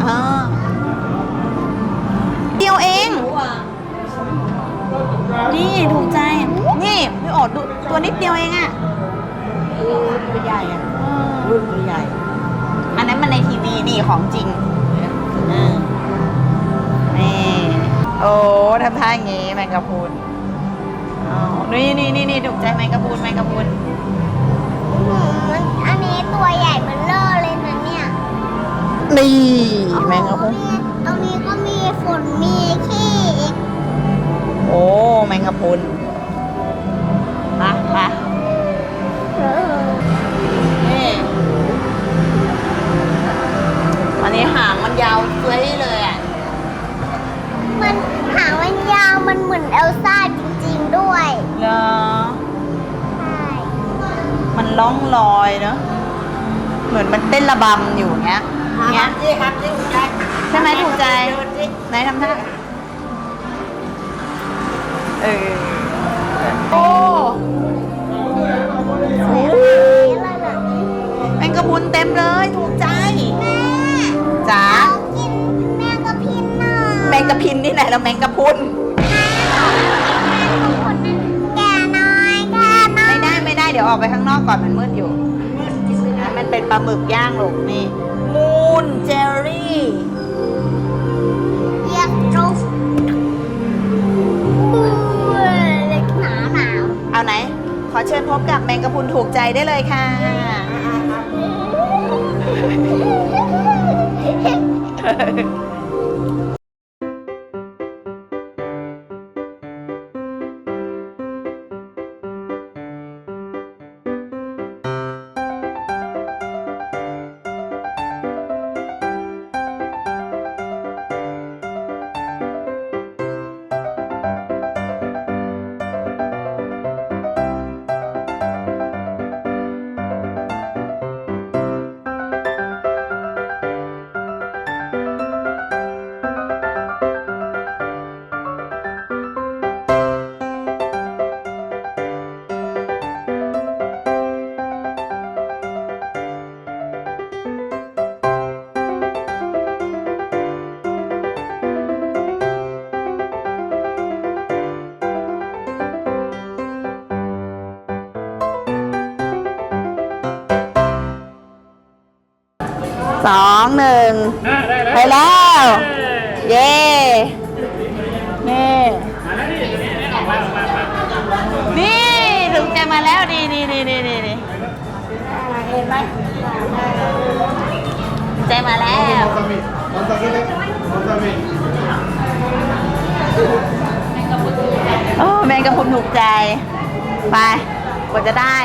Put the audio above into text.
คนอ่าเดียวเอง นี่ถูกใจ นี่พี่โอดดูตัวนิดเดียวเองอะตัวใหญ่อะรุ่นตัวใหญ่ อันนั้นมันในทีวีนี่ของจริงอืมนี่โอ้ทำท่าอย่างงี้แมงกะพรุนอ๋อนี่นี่นี่นี่ถูกใจแมงกะพรุนแมงกะพรุน นี่แมงกะพรุนตรงนี้ก็มีฝุ่นมีขี้อีกโอ้แมงกะพรุนมามานี่อันนี้หางมันยาวเฟ้ยเลยอะมันหางมันยาวมันเหมือนเอลซ่าจริงๆด้วยเหรอใช่มันล่องลอยเนอะเหมือนมันเต้นระบำอยู่เงี้ย เงี้ยนี่ครับนี่ถูกใจใช่ไหมถูกใจไหนทำท่าเออโอ้อะไรแบบนี้แมงกะพรุนเต็มเลยถูกใจแม่จ๋าขอกินแม่กระพินหน่อยแมงกะพรินที่ไหนแล้วแมงกะพรุนแกน้อยแกน้อยไม่ได้ไม่ได้เดี๋ยวออกไปข้างนอกก่อนมันมืดอยู่นะมันเป็นปลาหมึกย่างลูกนี่มู นเจอรี่ เรียกจุ๊บเล็กหนาหนาวเอาไหน ขอเชิญพบกับแมงกะพรุนถูกใจได้เลยค่ะ สองหนึ่งไปแล้ว เย้นี่นี่ถึงใจมาแล้วดีดีดีดีดีดีเห็นไหมใจมาแล้วโอ้แมงกะพรุนถูกใจ ไปกว่าจะได้